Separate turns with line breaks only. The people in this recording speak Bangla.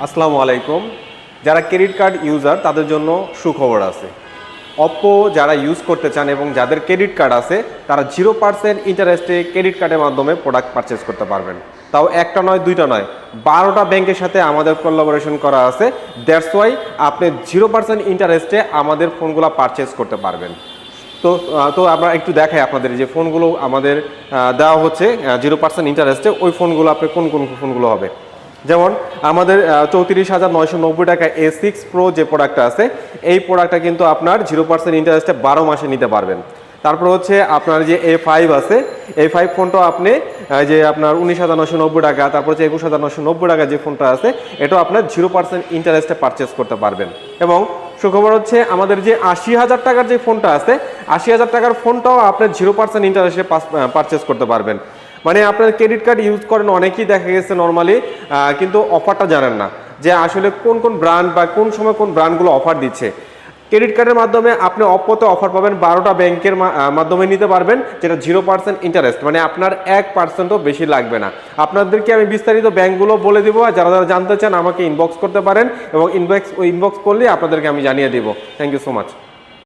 আসসালামু আলাইকুম। যারা ক্রেডিট কার্ড ইউজার, তাদের জন্য সুখবর আছে। অপো যারা ইউজ করতে চান এবং যাদের ক্রেডিট কার্ড আছে, তারা জিরো পার্সেন্ট ইন্টারেস্টে ক্রেডিট কার্ডের মাধ্যমে প্রোডাক্ট পারচেস করতে পারবেন। তাও একটা নয়, দুইটা নয়। বারোটা ব্যাংকের সাথে আমাদের কোলাবোরেশন করা আছে। দ্যাটস ওয়াই আপনি জিরো পার্সেন্ট ইন্টারেস্টে আমাদের ফোনগুলো পারচেস করতে পারবেন। তো তো আমরা একটু দেখাই আপনাদের যে ফোনগুলো আমাদের দেওয়া হচ্ছে জিরো পার্সেন্ট ইন্টারেস্টে ওই ফোনগুলো আপনি কোন কোন ফোনগুলো হবে? যেমন আমাদের চৌত্রিশ হাজার নয়শো নব্বই টাকা এ সিক্স প্রো যে প্রোডাক্টটা আছে, এই প্রোডাক্টটা কিন্তু আপনার জিরো পার্সেন্ট ইন্টারেস্টে বারো মাসে নিতে পারবেন। তারপর হচ্ছে আপনার যে এ ফাইভ আছে এ ফাইভ ফোনটাও আপনি যে আপনার উনিশ হাজার নশো নব্বই টাকা, তারপর হচ্ছে একুশ হাজার নশো নব্বই টাকা যে ফোনটা আছে, এটাও আপনার জিরো পার্সেন্ট ইন্টারেস্টে পারচেস করতে পারবেন। এবং সুখবর হচ্ছে আমাদের যে আশি হাজার টাকার যে ফোনটা আছে, আশি হাজার টাকার ফোনটাও আপনি জিরো পার্সেন্ট ইন্টারেস্টে পারচেস করতে পারবেন। মানে আপনার ক্রেডিট কার্ড ইউজ করেন, অনেকেই দেখা গেছে নর্মালি কিন্তু অফারটা জানেন না যে আসলে কোন কোন ব্র্যান্ড বা কোন সময় কোন ব্র্যান্ডগুলো অফার দিচ্ছে। ক্রেডিট কার্ডের মাধ্যমে আপনি অপ্পতে অফার পাবেন বারোটা ব্যাংকের মাধ্যমে নিতে পারবেন, যেটা জিরো পার্সেন্ট ইন্টারেস্ট মানে আপনার এক পার্সেন্টও বেশি লাগবে না। আপনাদেরকে আমি বিস্তারিত ব্যাংকগুলো বলে দিব, আর যারা যারা জানতে চান আমাকে ইনবক্স করতে পারেন, এবং ইনবক্স ইনবক্স করলে আপনাদেরকে আমি জানিয়ে দিব। Thank you so much